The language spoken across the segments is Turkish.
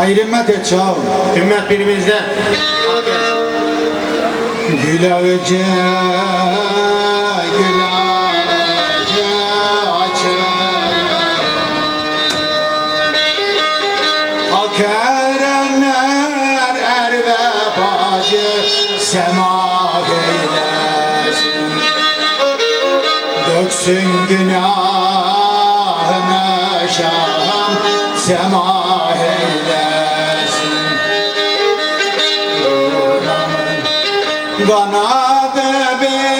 Hayır himmet et çağır. Ümmet birimizde. Gül ağacı, gül ağacı açar. Hak erenler er ve bacı sema eylesin. Döksün günahını şahım sema গনা দেবে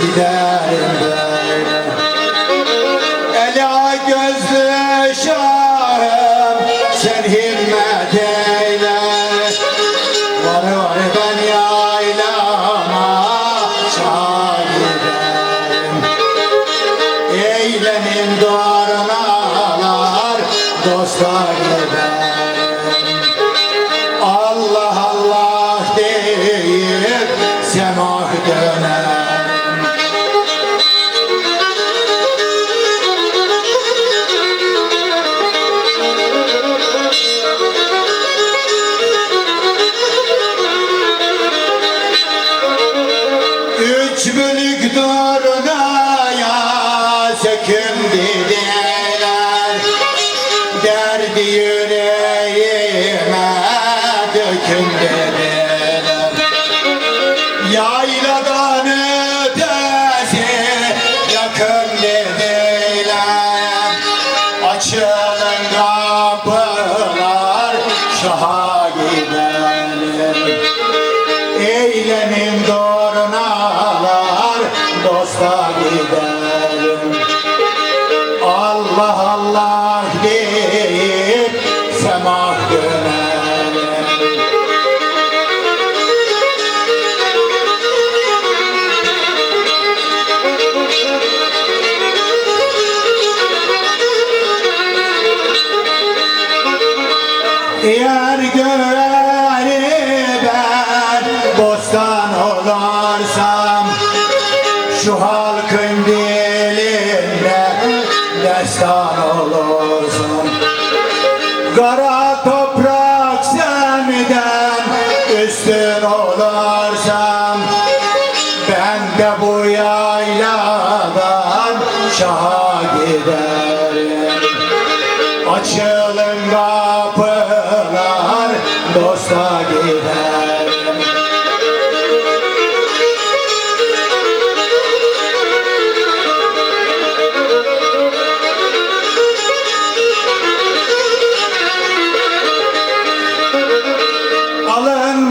Giderim böyle Derdi yüreğime dediler Yayladan ötesi yakın dediler. Açılın kapılar şaha gidelim Eylemin doğrunalar dosta giderim Allah Allah Eğer göğeri ben bostan olarsam Şu halkın dilinde destan olursam Kara toprak senden üstün olarsam Ben de bu yayladan şaha giderim. Açılın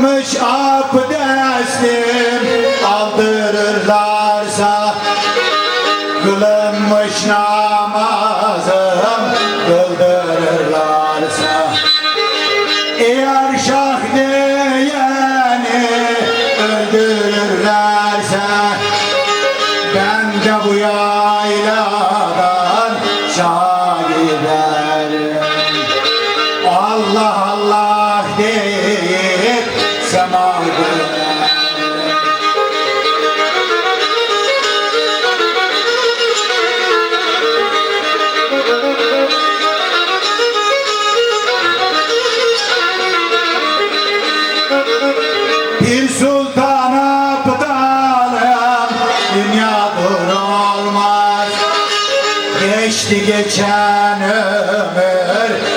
Almış abdestim. Aldırırlarsa Kılınmış namazım geçti geçen ömür.